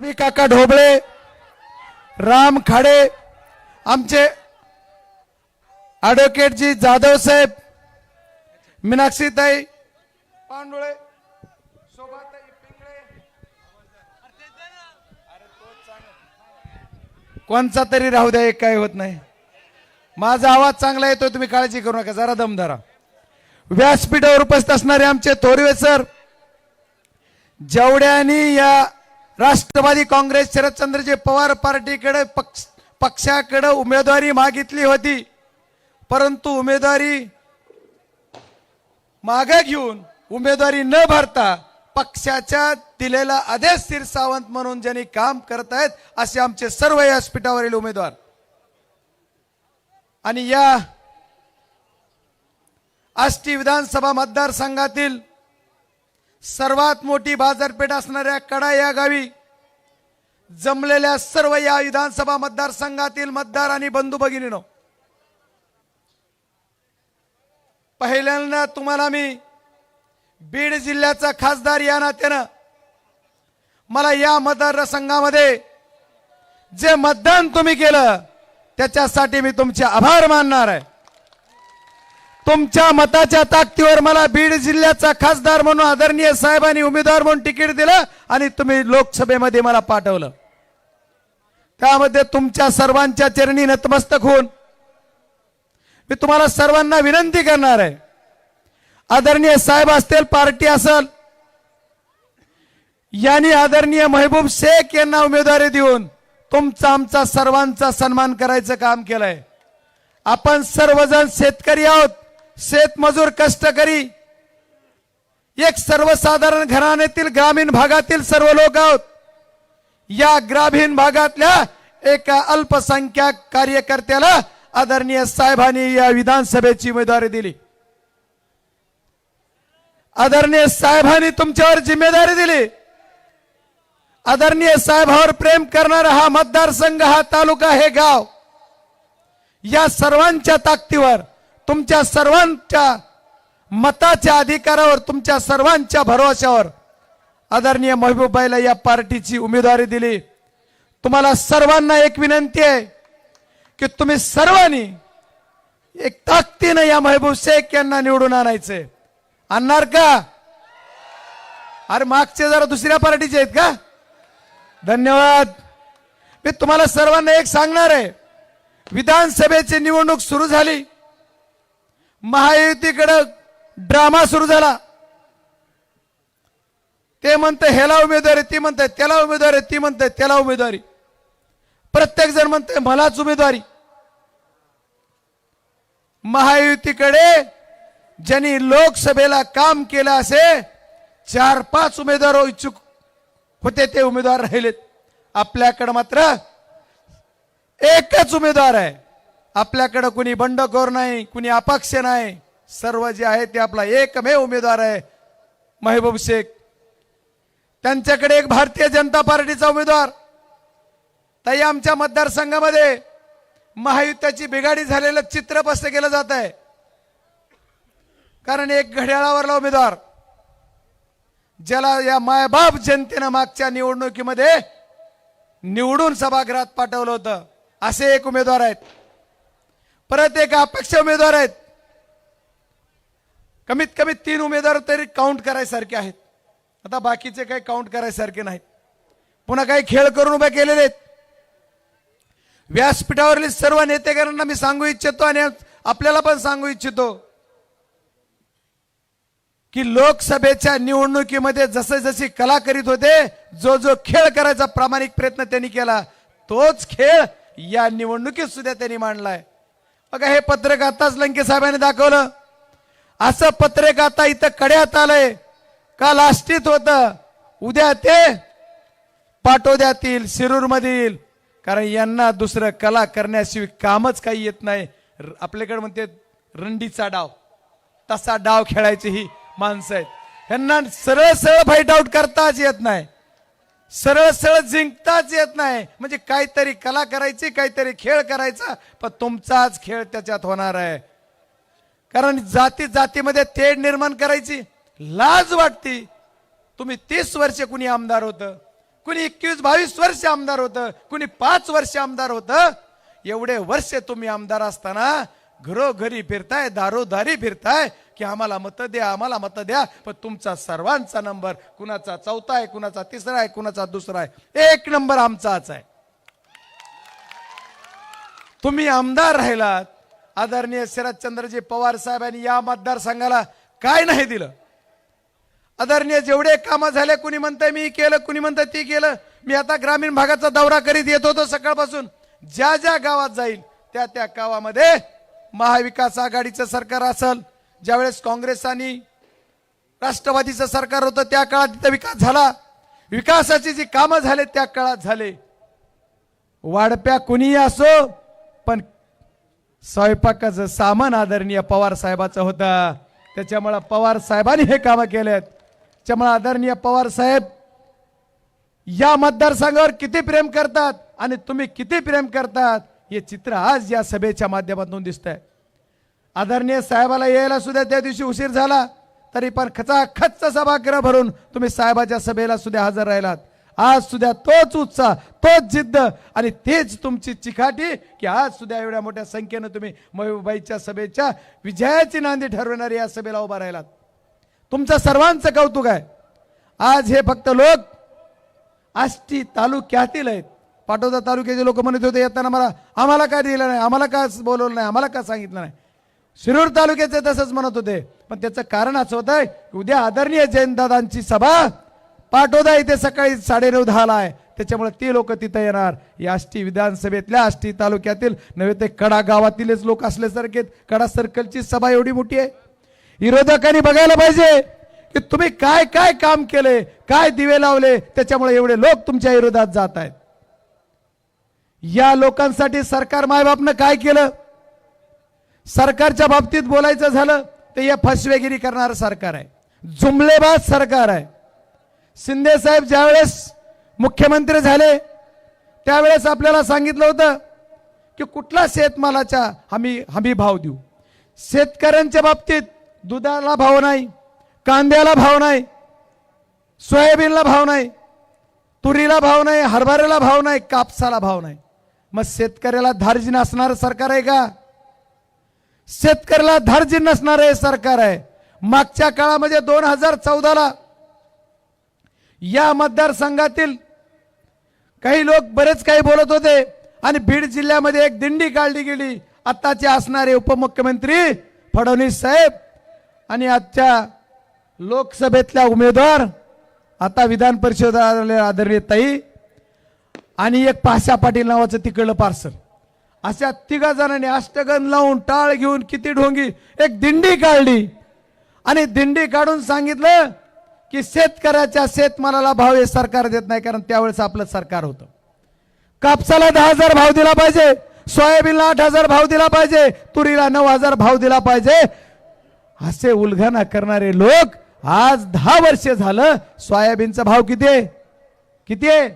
मी काका ढोबळे राम खाडे आमचे ॲडव्होकेटजी जाधव साहेब मीनाक्षीताई पांडुळे शोभाताई पिंगळे. कोणचा तरी राहू द्या एक काही होत नाही. माझा आवाज चांगला येतो तुम्ही काळजी करू नका जरा दम धरा. व्यासपीठावर उपस्थित असणारे आमचे थोरवे सर जेवढ्यानी या राष्ट्रवादी काँग्रेस शरदचंद्रजी पवार पार्टीकडे पक्ष पक्षाकडे उमेदवारी मागितली होती. परंतु उमेदवारी मागे घेऊन उमेदवारी न भरता पक्षाच्या दिलेला आदेश स्थिर सावंत म्हणून ज्यांनी काम करत आहेत असे आमचे सर्व व्यासपीठावरील उमेदवार. आणि या आष्टी विधानसभा मतदारसंघातील सर्वात मोठी बाजारपेठ असणाऱ्या कडा या गावी जमलेल्या सर्व या विधानसभा मतदारसंघातील मतदार आणि बंधू भगिनीनो पहिल्यांदा तुम्हाला मी बीड जिल्ह्याचा खासदार या नात्यानं मला या मतदारसंघामध्ये जे मतदान तुम्ही केलं त्याच्यासाठी मी तुमचे आभार मानणार आहे. तुमच्या मताच्या ताकदीवर मला बीड जिल्ह्याचा खासदार म्हणून आदरणीय साहेबांनी उमेदवार म्हणून तिकीट दिलं आणि तुम्ही लोकसभेमध्ये मला पाठवलं. त्यामध्ये तुमच्या सर्वांच्या चरणी नतमस्तक होऊन मी तुम्हाला सर्वांना विनंती करणार आहे. आदरणीय साहेब असतील पार्टी असल यांनी आदरणीय महबूब शेख यांना उमेदवारी देऊन तुमचा आमचा सर्वांचा सन्मान करायचं काम केलंय. आपण सर्वजण शेतकरी आहोत शेतमजूर कष्टकरी. एक सर्वसाधारण घराण्यातील ग्रामीण भागातील सर्व लोक आहोत. या ग्रामीण भागातल्या एका अल्पसंख्याक कार्यकर्त्याला आदरणीय साहेबांनी या विधानसभेची उमेदवारी दिली. आदरणीय साहेबांनी तुमच्यावर जिम्मेदारी दिली. आदरणीय साहेबावर प्रेम करणारा हा मतदारसंघ हा तालुका हे गाव या सर्वांच्या ताकदीवर तुमच्या सर्वांच्या मताच्या अधिकारावर तुमच्या सर्वांच्या भरोशावर आदरणीय महबूबाईला या पार्टीची उमेदवारी दिली. तुम्हाला सर्वांना एक विनंती आहे की तुम्ही सर्वांनी एक ताकदीनं या महबूब शेख यांना निवडून आणायचंय आणणार का? अरे मागचे जरा दुसऱ्या पार्टीचे आहेत का? धन्यवाद. मी तुम्हाला सर्वांना एक सांगणार आहे. विधानसभेची निवडणूक सुरू झाली. महायुतीकडं ड्रामा सुरू झाला. ते म्हणतं ह्याला उमेदवारी. ती म्हणते त्याला उमेदवारी. ती म्हणते त्याला उमेदवारी. प्रत्येक जण म्हणते मलाच उमेदवारी. महायुतीकडे ज्यांनी लोकसभेला काम केलं असे चार पाच उमेदवार इच्छुक होते ते उमेदवार राहिलेत. आपल्याकडं मात्र एकच उमेदवार आहे. आपल्याकडं कुणी बंडखोर नाही कुणी अपक्ष नाही. सर्व जे आहे ते आपला एकमेव उमेदवार आहे. महबूब शेख त्यांच्याकडे एक भारतीय जनता पार्टीचा उमेदवार. ताई आमच्या मतदारसंघामध्ये महायुत्याची बिघाडी झालेलं चित्र स्पष्ट केलं जात आहे. कारण एक घड्याळावरला उमेदवार. ज्याला या मायबाप जनतेनं मागच्या निवडणुकीमध्ये निवडून सभागृहात पाठवलं होतं. असे एक उमेदवार आहेत. परत एक अपेक्ष उमेदवार आहेत. कमीत कमी तीन उमेदवार तरी काउंट करायसारखे आहेत. आता बाकीचे काही काउंट करायसारखे नाहीत. पुन्हा काही खेळ करून उभे केलेले आहेत. व्यासपीठावरील सर्व नेतेकरांना मी सांगू इच्छितो आणि आपल्याला पण सांगू इच्छितो की लोकसभेच्या निवडणुकीमध्ये जसे जशी कला करीत होते जो जो खेळ करायचा प्रामाणिक प्रयत्न त्यांनी केला तोच खेळ या निवडणुकीत सुद्धा त्यांनी मांडलाय. बघा हे पत्रक आताच लंके साहेबांनी दाखवलं. असं पत्रक आता इथं कड्यात आलंय. काल लास्टीत होत. उद्या ते पाटोद्यातील शिरूर मधील कारण यांना दुसरं कला करण्याशिवाय कामच काही येत नाही. आपल्याकडे म्हणते रंडीचा डाव. तसा डाव खेळायची ही माणसं आहेत. यांना सरळ सरळ फाईट आउट करताच येत नाही. सरळ सरळ जिंकताच येत नाही. म्हणजे काहीतरी कला करायची काहीतरी खेळ करायचा पण तुमचाच खेळ त्याच्यात होणार आहे. कारण जाती जातीमध्ये तेढ निर्माण करायची लाज वाटते. तुम्ही तीस वर्ष कुणी आमदार होतं? कुणी एकवीस बावीस वर्ष आमदार होतं? कुणी पाच वर्ष आमदार होतं? एवढे वर्ष तुम्ही आमदार असताना घरोघरी फिरताय दारोदारी फिरताय की आम्हाला मत द्या आम्हाला मत द्या पण तुमचा सर्वांचा नंबर कुणाचा चौथा आहे कुणाचा तिसरा आहे कुणाचा दुसरा आहे? एक नंबर आमचाच आहे. तुम्ही आमदार राहिलात. आदरणीय शरदचंद्रजी पवार साहेबांनी या मतदारसंघाला काय नाही दिलं? आदरणीय जेवढे कामं झाले कुणी म्हणतंय मी केलं कुणी म्हणतंय ती केलं मी आता ग्रामीण भागाचा दौरा करीत येत होतो सकाळपासून. ज्या ज्या गावात जाईल त्या त्या गावामध्ये महाविकास आघाडीचं सरकार असल ज्यावेळेस काँग्रेस आणि राष्ट्रवादीचं सरकार होतं त्या काळात तिथं विकास झाला. विकासाची जी कामं झाले त्या काळात झाले. वाढप्या कुणीही असो पण स्वयंपाकाचं सामान आदरणीय पवार साहेबाचं होतं. त्याच्यामुळं पवार साहेबांनी हे कामं केलेत. त्यामुळे आदरणीय पवार साहेब या मतदारसंघावर किती प्रेम करतात आणि तुम्ही किती प्रेम करतात हे चित्र आज या सभेच्या माध्यमातून दिसत आहे आदरणीय साहेबाला यायला सुद्धा त्या दिवशी उशीर झाला तरी पण खचाखच सभागृह भरून तुम्ही साहेबाच्या सभेला सुद्धा हजर राहिलात. आज सुद्धा तोच उत्साह तोच जिद्द आणि तेच तुमची चिकाटी की आज सुद्धा एवढ्या मोठ्या संख्येनं तुम्ही महबूबाईच्या सभेच्या विजयाची नांदी ठरवणारी या सभेला उभा राहिलात. तुमचं सर्वांचं कौतुक आहे. आज हे फक्त लोक आष्टी तालुक्यातील आहेत. पाटोदा तालुक्याचे लोक म्हणत होते येताना मला आम्हाला काय दिलं नाही आम्हाला का बोलवलं नाही आम्हाला का सांगितलं नाही? शिरूर तालुक्याचे तसंच म्हणत होते. पण त्याचं कारण असं होतं आहे उद्या आदरणीय जयंतदादांची सभा पाटोदा इथे सकाळी साडेनऊ दहाला आहे. त्याच्यामुळे ते लोक तिथं येणार. या आष्टी विधानसभेतल्या आष्टी तालुक्यातील नव्हे ते कडा गावातीलच लोक असल्यासारखे आहेत. कडा सर्कलची सभा एवढी मोठी आहे. विरोधकांनी बघायला पाहिजे की तुम्ही काय काय काम केले काय दिवे लावले त्याच्यामुळे एवढे लोक तुमच्या विरोधात जात आहेत. या लोकांसाठी सरकार मायबापनं काय केलं? सरकारच्या बाबतीत बोलायचं झालं तर या फसवेगिरी करणारं सरकार आहे. जुमलेबाज सरकार आहे. शिंदे साहेब ज्यावेळेस मुख्यमंत्री झाले त्यावेळेस आपल्याला सांगितलं होतं की कुठला शेतमालाच्या हमी हमी भाव देऊ. शेतकऱ्यांच्या बाबतीत दुधाला भाव नाही कांद्याला भाव नाही सोयाबीनला भाव नाही तुरीला भाव नाही हरभऱ्याला भाव नाही कापसाला भाव नाही. मग शेतकऱ्याला धार्जिन असणारं सरकार आहे का? शेतकऱ्याला धार्जिन नसणारं हे सरकार आहे. मागच्या काळामध्ये दोन हजार चौदाला या मतदारसंघातील काही लोक बरेच काही बोलत होते आणि बीड जिल्ह्यामध्ये एक दिंडी काढली गेली. आत्ताचे असणारे उपमुख्यमंत्री फडणवीस साहेब आणि आजच्या लोकसभेतल्या उमेदवार आता विधान परिषद आदरणीय ताई आणि एक पाशा पाटील नावाचं तिकडलं पार्सल. अशा तिघा जणांनी अष्टगन लावून टाळ घेऊन किती ढोंगी एक दिंडी काढली. आणि दिंडी काढून सांगितलं की शेतकऱ्याच्या शेतमालाला भाव हे सरकार देत नाही कारण त्यावेळेस आपलं सरकार होतं. कापसाला दहा हजार भाव दिला पाहिजे सोयाबीनला आठ हजार भाव दिला पाहिजे तुरीला नऊ हजार भाव दिला पाहिजे असे उलघाना करणारे लोक आज दहा वर्ष झालं सोयाबीनचा भाव किती आहे? किती आहे?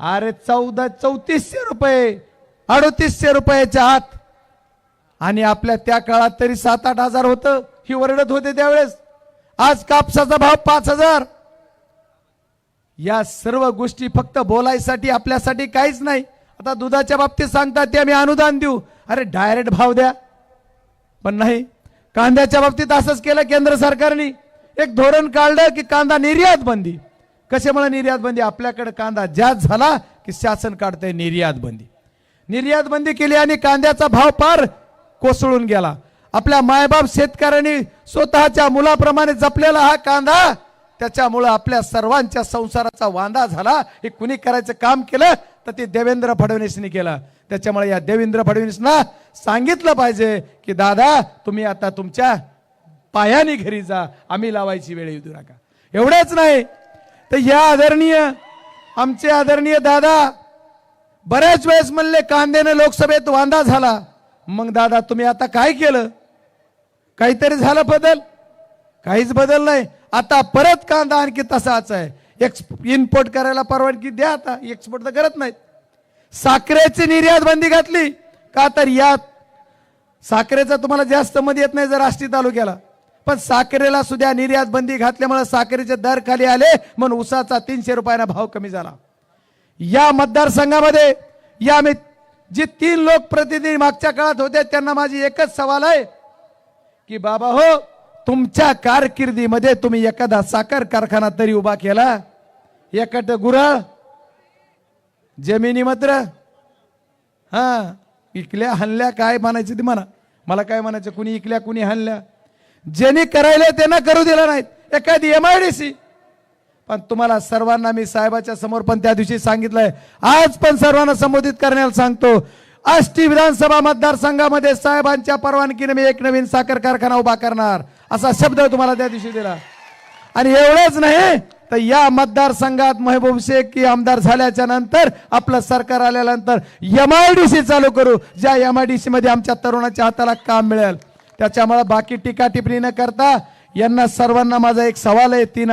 अरे चौदा चौतीसशे रुपये. अडतीसशे रुपयाच्या आत. आणि आपल्या त्या काळात तरी सात आठ हजार होतं. ही वरडत होते त्यावेळेस. आज कापसाचा भाव पाच हजार. या सर्व गोष्टी फक्त बोलायसाठी आपल्यासाठी काहीच नाही. आता दुधाच्या बाबतीत सांगतात ते आम्ही अनुदान देऊ. अरे डायरेक्ट भाव द्या. पण नाही. कांद्याच्या बाबतीत असंच केलं केंद्र सरकारने. एक धोरण काढलं की कांदा निर्यात बंदी. कशामुळे निर्यात बंदी? आपल्याकडे कांदा जास्त झाला की शासन काढतंय निर्यात बंदी. निर्यात बंदी केली आणि कांद्याचा भाव पार कोसळून गेला. आपल्या मायबाप शेतकऱ्यांनी स्वतःच्या मुलाप्रमाणे जपलेला हा कांदा त्याच्यामुळं आपल्या सर्वांच्या संसाराचा वांदा झाला. हे कुणी करायचं काम केलं? तर ते देवेंद्र फडणवीसनी केलं. त्याच्यामुळे या देवेंद्र फडणवीसना सांगितलं पाहिजे की दादा तुम्ही आता तुमच्या पायाने घरी जा. आम्ही लावायची वेळ येऊ नका. एवढंच नाही. तर या आदरणीय आमचे आदरणीय दादा बऱ्याच वेळेस म्हणले कांद्याने लोकसभेत वांदा झाला. मग दादा तुम्ही आता काय केलं? काहीतरी झालं बदल. काहीच बदल नाही. आता परत कांदा आणखी तसाच आहे. एक्स इम्पोर्ट करायला परवानगी द्या आता. एक्सपोर्ट तर करत नाहीत. साखरेची निर्यात बंदी घातली. का तर यात साखरेचा तुम्हाला जास्त मत येत नाही जर आष्टी तालुक्याला. पण साखरेला सुद्धा निर्यात बंदी घातल्यामुळे साखरेचे दर खाली आले म्हणून उसाचा तीनशे रुपयाना भाव कमी झाला. या मतदारसंघामध्ये या मी जे तीन लोकप्रतिनिधी मागच्या काळात होते त्यांना माझी एकच सवाल आहे की बाबा हो तुमच्या कारकिर्दीमध्ये तुम्ही एखादा साखर कारखाना तरी उभा केला? एकट गुरळ जमिनी मात्र. हां इकल्या हल्ल्या काय म्हणायचं ते म्हणा. मला काय म्हणायचं कुणी इकल्या कुणी हल्ल्या ज्यांनी करायला त्यांना करू दिलं नाहीत. एखादी एम आय डी सी पण तुम्हाला सर्वांना मी साहेबाच्या समोर पण त्या दिवशी सांगितलंय. आज पण सर्वांना संबोधित करण्याला सांगतो. आष्टी विधानसभा मतदारसंघामध्ये साहेबांच्या परवानगीने मी एक नवीन साखर कारखाना उभा करणार. असा शब्द तुम्हाला त्या दिवशी दिला. आणि एवढंच नाही तर या मतदारसंघात महबूब शेख की आमदार झाल्याच्यानंतर आपलं सरकार आल्यानंतर एम आय डी सी चालू करू ज्या एम आय डी सी मध्ये आमच्या तरुणाच्या हाताला काम मिळेल. त्याच्यामुळे बाकी टीका टिप्पणी न करता यांना सर्वांना माझा एक सवाल आहे तीन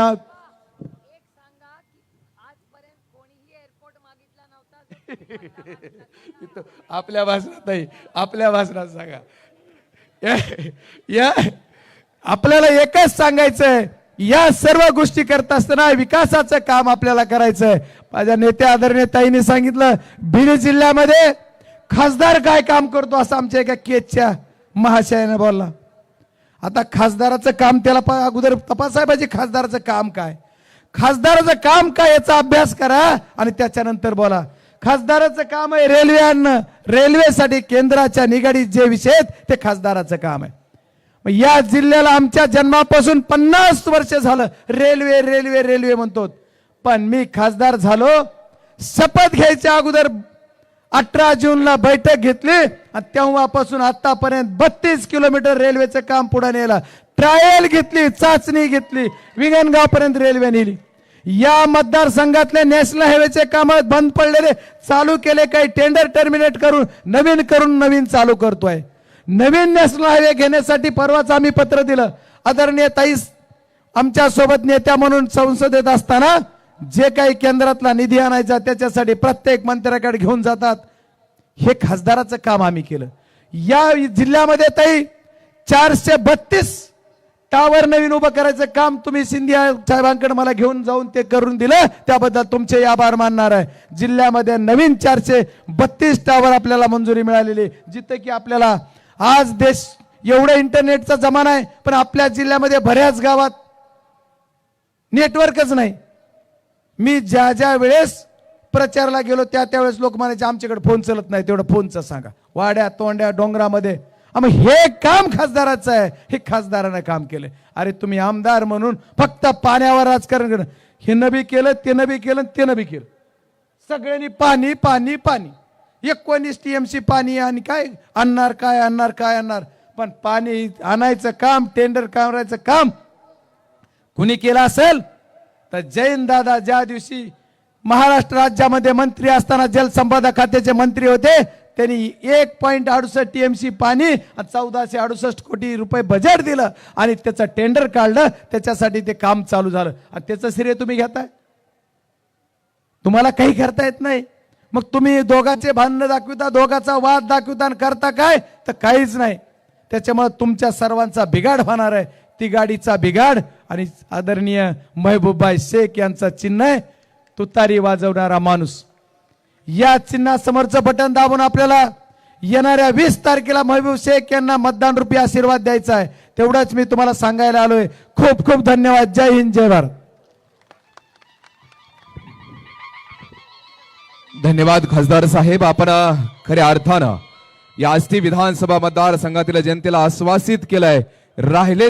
आपल्या भाषणात नाही आपल्या भाषणात सांगा. या- या आपल्याला एकच सांगायचंय या सर्व गोष्टी करत असताना विकासाचं काम आपल्याला करायचं आहे माझ्या नेते आदरणीय ताईने सांगितलं बीड जिल्ह्यामध्ये खासदार काय काम करतो असं आमच्या एका केचच्या महाशयाने बोलला. आता खासदाराचं काम त्याला प- अगोदर तपासाय पाहिजे खासदाराचं काम काय. खासदाराचं काम काय याचा अभ्यास करा आणि त्याच्यानंतर बोला. खासदाराचं काम आहे रेल्वे आणणं. रेल्वेसाठी केंद्राच्या निगडीत जे विषय आहेत ते खासदाराचं काम आहे. या जिल्ह्याला आमच्या जन्मापासून पन्नास वर्ष झालं. रेल्वे रेल्वे रेल्वे म्हणतो. पण मी खासदार झालो. शपथ घ्यायच्या अगोदर अठरा जूनला बैठक घेतली आणि तेव्हापासून आतापर्यंत बत्तीस किलोमीटर रेल्वेचं काम पुढे नेलं. ट्रायल घेतली चाचणी घेतली विंगणगावपर्यंत रेल्वे नेली. या मतदारसंघातले नॅशनल हायवेचे काम बंद पडलेले. चालू केले काही टेंडर टर्मिनेट करून नवीन करून नवीन चालू करतोय. नवीन नॅशनल हायवे घेण्यासाठी परवाच आम्ही पत्र दिलं. आदरणीय ताईस आमच्यासोबत नेत्या म्हणून संसदेत असताना जे काही केंद्रातला निधी आणायचा त्याच्यासाठी प्रत्येक मंत्र्याकडे घेऊन जातात. हे खासदाराचं काम आम्ही केलं. या जिल्ह्यामध्ये ताई चारशे बत्तीस टावर नवीन उभं करायचं काम तुम्ही सिंधिया साहेबांकडे मला घेऊन जाऊन ते करून दिलं त्याबद्दल तुमचे आभार मानणार आहे. जिल्ह्यामध्ये नवीन चारशे बत्तीस टावर आपल्याला मंजुरी मिळालेली जिथे की आपल्याला आज देश एवढं इंटरनेटचा जमाना आहे पण आपल्या जिल्ह्यामध्ये बऱ्याच गावात नेटवर्कच नाही. मी ज्या ज्या वेळेस प्रचारला गेलो त्या त्यावेळेस लोक म्हणायचे आमच्याकडे फोन चलत नाही तेवढं फोनचं सांगा. वाड्या तोंड्या डोंगरामध्ये. मग हे काम खासदाराचं आहे. हे खासदारानं काम केलं अरे तुम्ही आमदार म्हणून फक्त पाण्यावर राजकारण करणं हे नबी केलं ते बी केलं ते बी केलं. सगळ्यांनी पाणी पाणी पाणी. एकोणीस टीएमसी पाणी आणि काय? आणणार काय आणणार काय आणणार? पण पाणी आणायचं काम टेंडर करायचं काम कुणी केलं असेल? तर जैन दादा ज्या दिवशी महाराष्ट्र राज्यामध्ये मंत्री असताना जलसंपदा खात्याचे मंत्री होते त्यांनी एक पॉईंट अडुसष्ट टीएमसी पाणी चौदाशे अडुसष्ट कोटी रुपये बजेट दिलं आणि त्याचं टेंडर काढलं त्याच्यासाठी ते काम चालू झालं. आणि त्याचं श्रेय तुम्ही घेताय? तुम्हाला काही करता येत नाही. मग तुम्ही दोघांचे भांडणं दाखविता दोघाचा वाद दाखविता आणि करता काय? तर काहीच नाही. त्याच्यामुळे तुमच्या सर्वांचा बिघाड होणार आहे. ती गाडीचा बिघाड आणि आदरणीय महबूबाई शेख यांचा चिन्ह आहे. तुतारी वाजवणारा माणूस. या चिन्हासमोरचं बटन दाबून आपल्याला येणाऱ्या वीस तारखेला महबूब शेख यांना मतदान रुपये आशीर्वाद द्यायचा आहे. तेवढंच मी तुम्हाला सांगायला आलोय. खूप खूप धन्यवाद. जय हिंद जय भारत. धन्यवाद खासदार साहेब. आपण खऱ्या अर्थानं या आष्टी विधानसभा मतदारसंघातील जनतेला आश्वासित केलंय. राहिले